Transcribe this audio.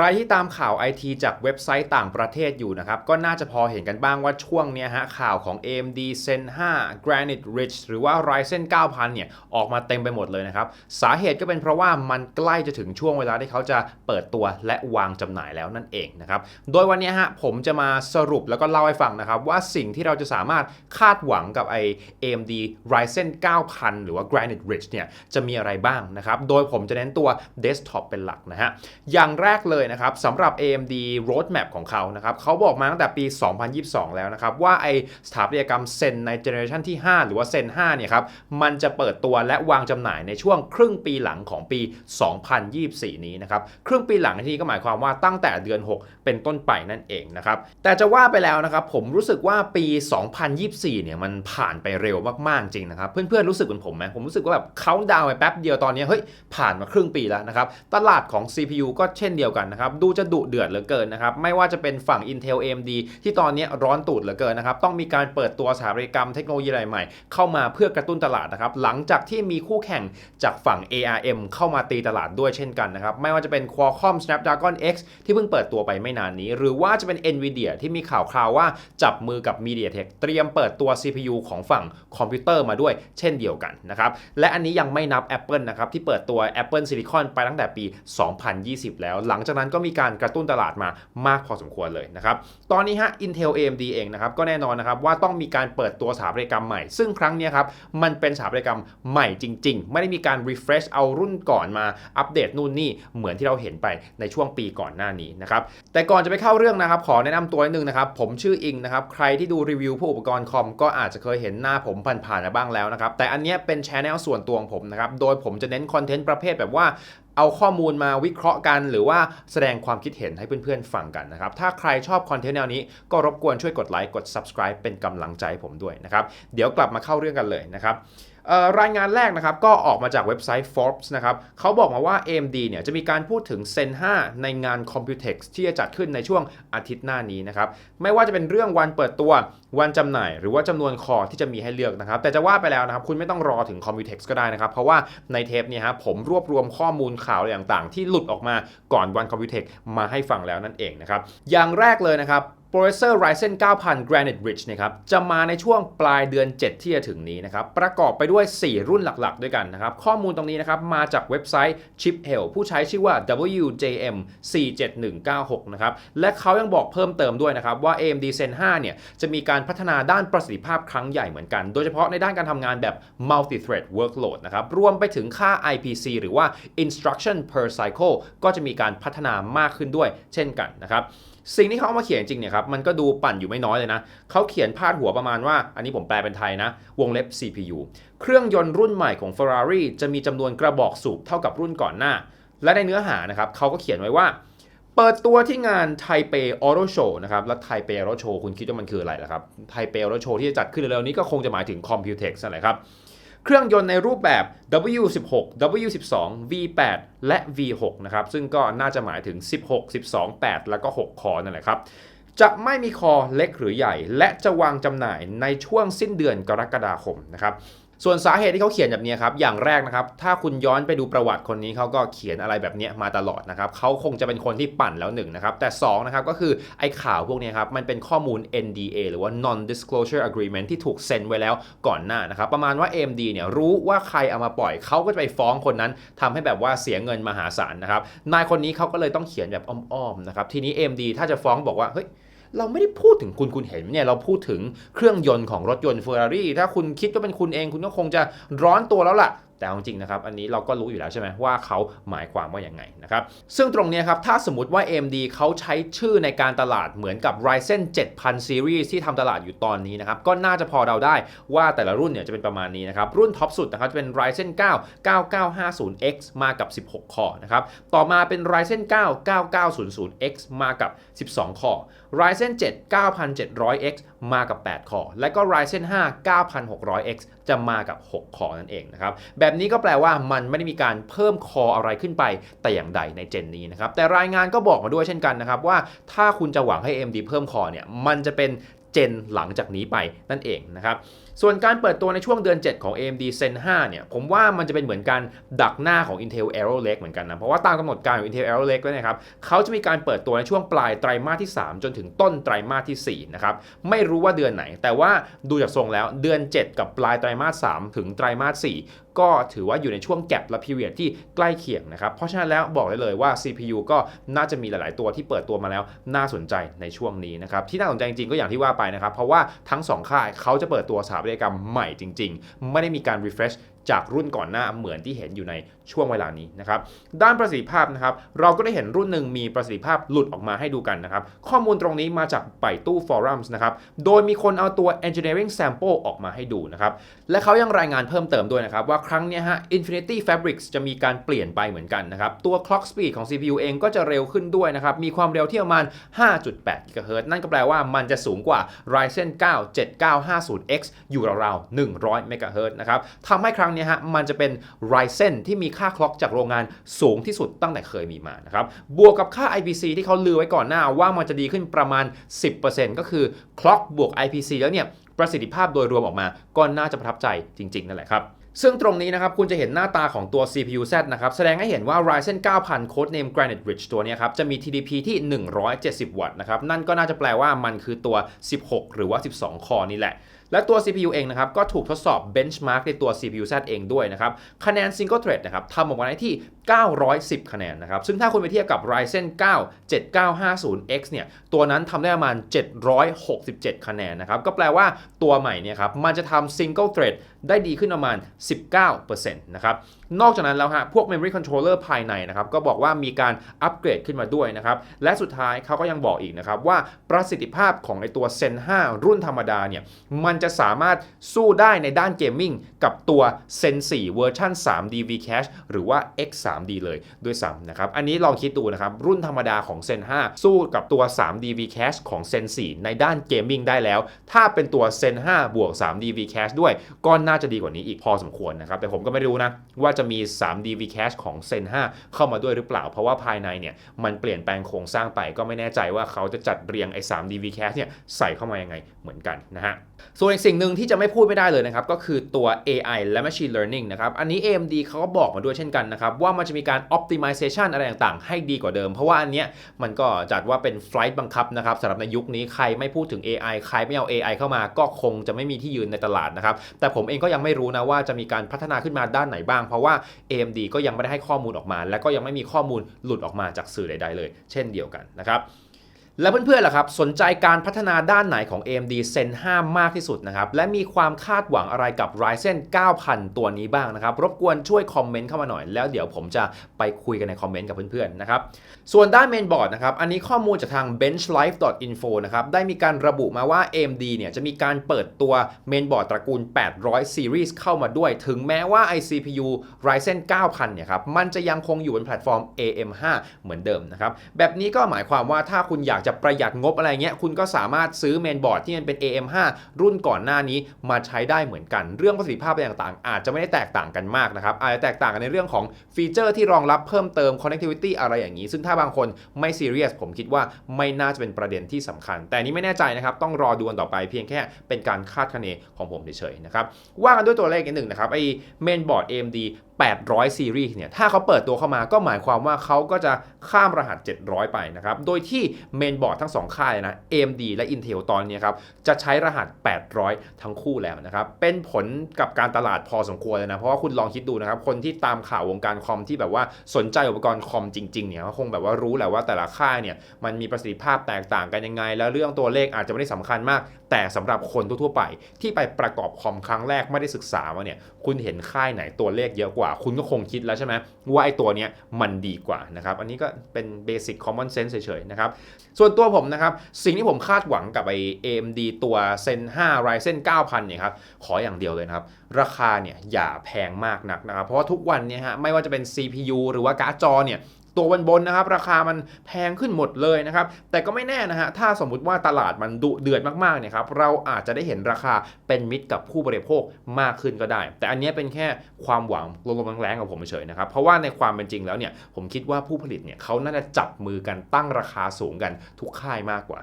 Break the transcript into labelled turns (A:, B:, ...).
A: รที่ตามข่าวไอทีจากเว็บไซต์ต่างประเทศอยู่นะครับ ก็น่าจะพอเห็นกันบ้างว่าช่วงเนี้ยฮะข่าวของ AMD Zen 5 Granite Ridge หรือว่า Ryzen 9000 เนี่ย ออกมาเต็มไปหมดเลยนะครับ สาเหตุก็เป็นเพราะว่ามันใกล้จะถึงช่วงเวลาที่เขาจะเปิดตัวและวางจำหน่ายแล้วนั่นเองนะครับ โดยวันนี้ฮะผมจะมาสรุปแล้วก็เล่าให้ฟังนะครับว่าสิ่งที่เราจะสามารถคาดหวังกับไอ AMD Ryzen 9000 หรือว่า Granite Ridge เนี่ยจะมีอะไรบ้างนะครับ โดยผมจะเน้นตัว Desktop เป็นหลักนะฮะ อย่างแรกเลยนะครับสำหรับ AMD roadmap ของเขานะครับเขาบอกมาตั้งแต่ปี 2022 แล้วนะครับ ว่าไอสถาปัตยกรรมเซนในเจเนอเรชันที่ 5 หรือว่าเซน5เนี่ยครับมันจะเปิดตัวและวางจำหน่ายในช่วงครึ่งปีหลังของปี 2024 นี้นะครับครึ่งปีหลังที่นี้ก็หมายความว่าตั้งแต่เดือน 6 เป็นต้นไปนั่นเองนะครับแต่จะว่าไปแล้วนะครับผมรู้สึกว่าปี 2024 เนี่ยมันผ่านไปเร็วมากๆจริงนะครับเพื่อนๆรู้สึกเหมือนผมไหมผมรู้สึกว่าแบบเขาดาวไปแป๊บเดียวตอนนี้เฮ้ยผ่านมาครึ่งปีแล้วนะครับตลาดของ CPU ก็เช่นเดียวกันนะครับดูจะดุเดือดเหลือเกินนะครับไม่ว่าจะเป็นฝั่ง Intel AMD ที่ตอนนี้ร้อนตูดเหลือเกินนะครับต้องมีการเปิดตัวสถาปัตยกรรมเทคโนโลยีใหม่ๆเข้ามาเพื่อกระตุ้นตลาดนะครับหลังจากที่มีคู่แข่งจากฝั่ง ARM เข้ามาตีตลาดด้วยเช่นกันนะครับไม่ว่าจะเป็น Qualcomm Snapdragon X ที่เพิ่งเปิดตัวไปไม่นานนี้ หรือว่าจะเป็น Nvidia ที่มีข่าวคราวว่าจับมือกับ MediaTek เตรียมเปิดตัว CPU ของฝั่งคอมพิวเตอร์มาด้วยเช่นเดียวกันนะครับและอันนี้ยังไม่นับ Apple นะครับที่เปิดตัว Apple Silicon ไปตั้งแต่ปี 2020 แล้วหลังจากนั้นก็มีการกระตุ้นตลาดมามากพอสมควรเลยนะครับ ตอนนี้ฮะ Intel AMD เองนะครับก็แน่นอนนะครับว่าต้องมีการเปิดตัวสถาปัตยกรรมใหม่ ซึ่งครั้งนี้ครับมันเป็นสถาปัตยกรรมใหม่จริง ๆ ไม่ได้มีการ refresh เอารุ่นก่อนมาอัปเดตนู่นนี่เหมือนที่เราเห็นไปในช่วงปีก่อนหน้านี้นะครับแต่ก่อนจะไปเข้าเรื่องนะครับขอแนะนำตัวนิดนึงนะครับผมชื่ออิงนะครับใครที่ดูรีวิวพวกอุปกรณ์คอมก็อาจจะเคยเห็นหน้าผมผ่านๆมาบ้างแล้วนะครับแต่อันนี้เป็นชแนลส่วนตัวของผมนะครับโดยผมจะเน้นคอนเทนต์ประเภทแบบว่าเอาข้อมูลมาวิเคราะห์กัน หรือว่าแสดงความคิดเห็นให้เพื่อนๆฟังกันนะครับ ถ้าใครชอบคอนเทนต์แนวนี้ก็รบกวนช่วยกดไลค์กด subscribe เป็นกำลังใจให้ผมด้วยนะครับ เดี๋ยวกลับมาเข้าเรื่องกันเลยนะครับ รายงานแรกนะครับก็ออกมาจากเว็บไซต์ Forbes นะครับเขาบอกมาว่า AMD เนี่ยจะมีการพูดถึง Zen 5 ในงาน Computex ที่จะจัดขึ้นในช่วงอาทิตย์หน้านี้นะครับไม่ว่าจะเป็นเรื่องวันเปิดตัววันจำหน่าย หรือว่าจำนวนคอที่จะมีให้เลือกนะครับ แต่จะว่าไปแล้วนะครับคุณไม่ต้องรอถึง Computex ก็ได้นะครับ เพราะว่าในเทปนี่ยฮะผมรวบรวมข้อมูลข่าวอะไรต่างๆ ที่หลุดออกมาก่อนวัน Computex มาให้ฟังแล้วนั่นเองนะครับอย่างแรกเลยนะครับ Processor Ryzen 9000 Granite Ridge นะครับจะมาในช่วงปลายเดือน 7 ที่จะถึงนี้นะครับประกอบไปด้วย 4 รุ่นหลักๆ ด้วยกันนะครับข้อมูลตรงนี้นะครับมาจากเว็บไซต์ Chip Hell ผู้ใช้ชื่อว่า WJM 47196นะครับและเขายังบอกเพิ่มเติมด้วยนะครับว่า AMD Zen 5เนี่ยจะมีการพัฒนาด้านประสิทธิภาพครั้งใหญ่เหมือนกัน โดยเฉพาะในด้านการทำงานแบบ multi-thread workload นะครับรวมไปถึงค่า IPC หรือว่า instruction per cycle ก็จะมีการพัฒนามากขึ้นด้วย เช่นกันนะครับสิ่งที่เขาเอามาเขียนจริงเนี่ยครับมันก็ดูปั่นอยู่ไม่น้อยเลยนะเขาเขียนพาดหัวประมาณว่า อันนี้ผมแปลเป็นไทยนะ วงเล็บ CPU เครื่องยนต์รุ่นใหม่ของ Ferrari จะมีจำนวนกระบอกสูบเท่ากับรุ่นก่อนหน้า และในเนื้อหานะครับเขาก็เขียนไว้ว่าเปิดตัวที่งานไทเปออโรโชนะครับ แล้วไทเปออโรโชคุณคิดว่ามันคืออะไรล่ะครับ ไทเปออโรโชที่จะจัดขึ้นเร็วๆนี้ก็คงจะหมายถึง Computex นั่นแหละครับ เครื่องยนต์ในรูปแบบ W16 W12 V8 และ V6 นะครับ ซึ่งก็น่าจะหมายถึง 16 12 8 แล้วก็ 6 คอนั่นแหละครับ จะไม่มีคอเล็กหรือใหญ่ และจะวางจำหน่ายในช่วงสิ้นเดือนกรกฎาคมนะครับ ส่วนสาเหตุที่เขาเขียนแบบนี้ครับ อย่างแรกนะครับ ถ้าคุณย้อนไปดูประวัติคนนี้เขาก็เขียนอะไรแบบนี้มาตลอดนะครับเขาคงจะเป็นคนที่ปั่นแล้วหนึ่งนะครับ แต่2นะครับก็คือไอ้ข่าวพวกนี้ครับ มันเป็นข้อมูล NDA หรือว่า non disclosure agreement ที่ถูกเซ็นไว้แล้วก่อนหน้านะครับ ประมาณว่า AMD เนี่ยรู้ว่าใครเอามาปล่อยเขาก็จะไปฟ้องคนนั้นทำให้แบบว่าเสียเงินมหาศาลนะครับ นายคนนี้เขาก็เลยต้องเขียนแบบอ้อมๆนะครับ ทีนี้ AMD ถ้าจะฟ้องบอกว่า เฮ้ย เราไม่ได้พูดถึงคุณคุณเห็นเนี่ยเราพูดถึงเครื่องยนต์ของรถยนต์เฟอร์รารี่ถ้าคุณคิดว่าเป็นคุณเองคุณก็คงจะร้อนตัวแล้วล่ะ แต่เอาจริงนะครับ อันนี้เราก็รู้อยู่แล้วใช่ไหมว่าเขาหมายความว่าอย่างไงนะครับ ซึ่งตรงนี้ครับ ถ้าสมมติว่า AMD เขาใช้ชื่อในการตลาดเหมือนกับ Ryzen 7000 Series ที่ทำตลาดอยู่ตอนนี้นะครับ ก็น่าจะพอเดาได้ว่าแต่ละรุ่นเนี่ยจะเป็นประมาณนี้นะครับ รุ่นท็อปสุดนะครับจะเป็น Ryzen 9 9950X มากับ 16 คอนะครับ ต่อมาเป็น Ryzen 9 9900X มากับ 12 คอ Ryzen 7 9700X มากับ 8 คอ และก็ Ryzen 5 9600X จะมากับ 6 คอนั่นเองนะครับ แบบนี้ก็แปลว่ามันไม่ได้มีการเพิ่มคออะไรขึ้นไปแต่อย่างใดในเจนนี้นะครับ แต่รายงานก็บอกมาด้วยเช่นกันนะครับว่าถ้าคุณจะหวังให้ AMD เพิ่มคอเนี่ย มันจะเป็นเจนหลังจากนี้ไปนั่นเองนะครับ ส่วนการเปิดตัวในช่วงเดือน 7 ของ AMD Zen 5 เนี่ย ผมว่ามันจะเป็นเหมือนการดักหน้าของ Intel Arrow Lake เหมือนกันนะ เพราะว่าตามกำหนดการของ Intel Arrow Lake แล้วนะครับ เขาจะมีการเปิดตัวในช่วงปลายไตรมาสที่ 3 จนถึงต้นไตรมาสที่ 4 นะครับ ไม่รู้ว่าเดือนไหน แต่ว่าดูจากทรงแล้วเดือน 7 กับปลายไตรมาส 3 ถึงไตรมาส 4ก็ถือว่าอยู่ในช่วงแก็บและ period ที่ใกล้เคียงนะครับ เพราะฉะนั้นแล้วบอกได้เลยว่า CPU ก็น่าจะมีหลาย ๆ ตัวที่เปิดตัวมาแล้วน่าสนใจในช่วงนี้นะครับ ที่น่าสนใจจริงๆก็อย่างที่ว่าไปนะครับ เพราะว่าทั้ง 2 ค่ายเขาจะเปิดตัวสถาปยกรรมใหม่จริง ๆ ไม่ได้มีการ refresh จากรุ่นก่อนหน้าเหมือนที่เห็นอยู่ในช่วงเวลานี้นะครับด้านประสิทธิภาพนะครับเราก็ได้เห็นรุ่นหนึ่งมีประสิทธิภาพหลุดออกมาให้ดูกันนะครับข้อมูลตรงนี้มาจากไปตู้ Forums นะครับโดยมีคนเอาตัว engineering sample ออกมาให้ดูนะครับและเขายังรายงานเพิ่มเติมด้วยนะครับว่าครั้งนี้ฮะ Infinity Fabrics จะมีการเปลี่ยนไปเหมือนกันนะครับตัว clock speed ของ CPU เองก็จะเร็วขึ้นด้วยนะครับมีความเร็วที่ประมาณ 5.8 GHz นั่นก็แปลว่ามันจะสูงกว่า Ryzen 9 7950X อยู่ราวๆ100 MHz นะครับทำให้ครั้งเนี้ยฮะมันจะเป็น Ryzen ที่มีค่าคล็อกจากโรงงานสูงที่สุดตั้งแต่เคยมีมานะครับบวกกับค่า IPC ที่เขาลือไว้ก่อนหน้าว่ามันจะดีขึ้นประมาณ 10%ก็คือคล็อกบวก IPC แล้วเนี่ยประสิทธิภาพโดยรวมออกมาก็น่าจะประทับใจจริง ๆ นั่นแหละครับซึ่งตรงนี้นะครับคุณจะเห็นหน้าตาของตัว CPU Z นะครับแสดงให้เห็นว่า Ryzen 9000 Codename Granite Ridge ตัวนี้ครับจะมี TDP ที่ 170 วัตต์นะครับนั่นก็น่าจะแปลว่ามันคือตัว 16 หรือว่า 12 คอนี่แหละ และตัว CPU เองนะครับก็ถูกทดสอบ benchmark ในตัว CPU Z เองด้วยนะครับคะแนน single thread นะครับทำออกมาได้ที่ 910 คะแนนนะครับซึ่งถ้าคุณไปเทียบกับ Ryzen 9 7950X เนี่ยตัวนั้นทำได้ประมาณ 767 คะแนนนะครับก็แปลว่าตัวใหม่เนี่ยครับมันจะทำ single thread ได้ดีขึ้นประมาณ 19%นะครับนอกจากนั้นแล้วฮะพวก memory controller ภายในนะครับก็บอกว่ามีการอัปเกรดขึ้นมาด้วยนะครับและสุดท้ายเขาก็ยังบอกอีกนะครับว่าประสิทธิภาพของไอตัว Zen 5 รุ่นธรรมดาเนี่ยมันจะสามารถสู้ได้ในด้านเกมมิ่งกับตัว Zen 4เวอร์ชัน 3 DV Cache หรือว่า X 3 D เลยด้วยซ้ำนะครับ อันนี้ลองคิดดูนะครับ รุ่นธรรมดาของ Zen 5 สู้กับตัว 3 DV Cache ของ Zen 4ในด้านเกมมิ่งได้แล้ว ถ้าเป็นตัว Zen 5 บวก 3 DV Cache ด้วย ก็น่าจะดีกว่านี้อีกพอสมควรนะครับ แต่ผมก็ไม่รู้นะ ว่าจะมี 3 DV Cache ของ Zen 5 เข้ามาด้วยหรือเปล่า เพราะว่าภายในเนี่ยมันเปลี่ยนแปลงโครงสร้างไปก็ไม่แน่ใจว่าเขาจะจัดเรียงไอ้ 3 DV Cache เนี่ยใส่เข้ามายังไงเหมือนกันนะฮะ ส่วนอีกสิ่งหนึ่งที่จะไม่พูดไม่ได้เลยนะครับ ก็คือตัว AI และ Machine Learning นะครับ อันนี้ AMD เขาก็บอกมาด้วยเช่นกันนะครับ ว่ามันจะมีการ Optimization อะไรต่างๆ ให้ดีกว่าเดิม เพราะว่าอันเนี้ยมันก็จัดว่าเป็นไฟล์บังคับนะครับสำหรับในยุคนี้ใครไม่พูดถึง AI ใครไม่เอา AI เข้ามาก็คงจะไม่มีที่ยืนในตลาดนะครับ แต่ผมเองก็ยังไม่รู้นะว่าจะมีการพัฒนาขึ้นมาด้านไหนบ้าง เพราะว่า AMD ก็ยังไม่ได้ให้ข้อมูลออกมา และก็ยังไม่มีข้อมูลหลุดออกมาจากสื่อใดๆเลย เช่นเดียวกันนะครับ แล้วเพื่อนๆล่ะครับ สนใจการพัฒนาด้านไหนของ AMD Zen 5 มากที่สุดนะครับ และมีความคาดหวังอะไรกับ Ryzen 9000 ตัวนี้บ้างนะครับ รบกวนช่วยคอมเมนต์เข้ามาหน่อย แล้วเดี๋ยวผมจะไปคุยกันในคอมเมนต์กับเพื่อนๆนะครับ ส่วนด้านเมนบอร์ดนะครับ อันนี้ข้อมูลจากทาง benchlife.info นะครับ ได้มีการระบุมาว่า AMD เนี่ยจะมีการเปิดตัวเมนบอร์ดตระกูล 800 Series เข้ามาด้วย ถึงแม้ว่า iCPU Ryzen 9000 เนี่ยครับ มันจะยังคงอยู่บนแพลตฟอร์ม AM5 เหมือนเดิมนะครับ แบบนี้ก็หมายความว่าถ้าคุณอยากจะประหยัดงบอะไรเงี้ยคุณก็สามารถซื้อเมนบอร์ดที่มันเป็น AM5 รุ่นก่อนหน้านี้มาใช้ได้เหมือนกัน เรื่องประสิทธิภาพอะไรต่างๆ อาจจะไม่ได้แตกต่างกันมากนะครับอาจจะแตกต่างกันในเรื่องของฟีเจอร์ที่รองรับเพิ่มเติม connectivity อะไรอย่างนี้ ซึ่งถ้าบางคนไม่ซีเรียสผมคิดว่าไม่น่าจะเป็นประเด็นที่สำคัญ แต่นนี้ไม่แน่ใจนะครับต้องรอดูกันต่อไปเพียงแค่เป็นการคาดคะเนของผมเฉยๆนะครับว่ากันด้วยตัวเลขนิดหนึ่งนะครับไอ้เมนบอร์ด AMD 800 ซีรีส์เนี่ย ถ้าเขาเปิดตัวเข้ามาก็หมายความว่าเขาก็จะข้ามรหัส 700 ไปนะครับ โดยที่เมนบอร์ดทั้ง 2 ค่ายนะ AMD และ Intel ตอนนี้ครับ จะใช้รหัส 800 ทั้งคู่แล้วนะครับ เป็นผลกับการตลาดพอสมควรเลยนะ เพราะว่าคุณลองคิดดูนะครับ คนที่ตามข่าววงการคอมที่แบบว่าสนใจอุปกรณ์คอมจริงๆ เนี่ยก็คงแบบว่ารู้แหละว่าแต่ละค่ายเนี่ยมันมีประสิทธิภาพแตกต่างกันยังไง แล้วเรื่องตัวเลขอาจจะไม่ได้สำคัญมาก แต่สำหรับคนทั่วๆไป ที่ไปประกอบคอมครั้งแรกไม่ได้ศึกษามาเนี่ยคุณเห็นค่ายไหนตัวเลขเยอะกว่าคุณก็คงคิดแล้วใช่ไหมว่าไอ้ตัวเนี้ยมันดีกว่านะครับ อันนี้ก็เป็นเบสิกคอมมอนเซนส์เฉยๆนะครับส่วนตัวผมนะครับ สิ่งที่ผมคาดหวังกับไอ้ AMD ตัว Zen 5 Ryzen 9000เนี่ยครับขออย่างเดียวเลยนะครับ ราคาเนี่ยอย่าแพงมากนักนะครับ เพราะว่าทุกวันเนี่ยฮะไม่ว่าจะเป็น CPU หรือว่าการ์ดจอเนี่ย ตัวบนๆนะครับ ราคามันแพงขึ้นหมดเลยนะครับ แต่ก็ไม่แน่นะฮะ ถ้าสมมุติว่าตลาดมันดุเดือดมากๆเนี่ยครับ เราอาจจะได้เห็นราคาเป็นมิตรกับผู้บริโภคมากขึ้นก็ได้ แต่อันนี้เป็นแค่ความหวังลมๆแรงๆของผมเฉยๆนะครับ เพราะว่าในความเป็นจริงแล้วเนี่ย ผมคิดว่าผู้ผลิตเนี่ยเขาน่าจะจับมือกันตั้งราคาสูงกันทุกค่ายมากกว่า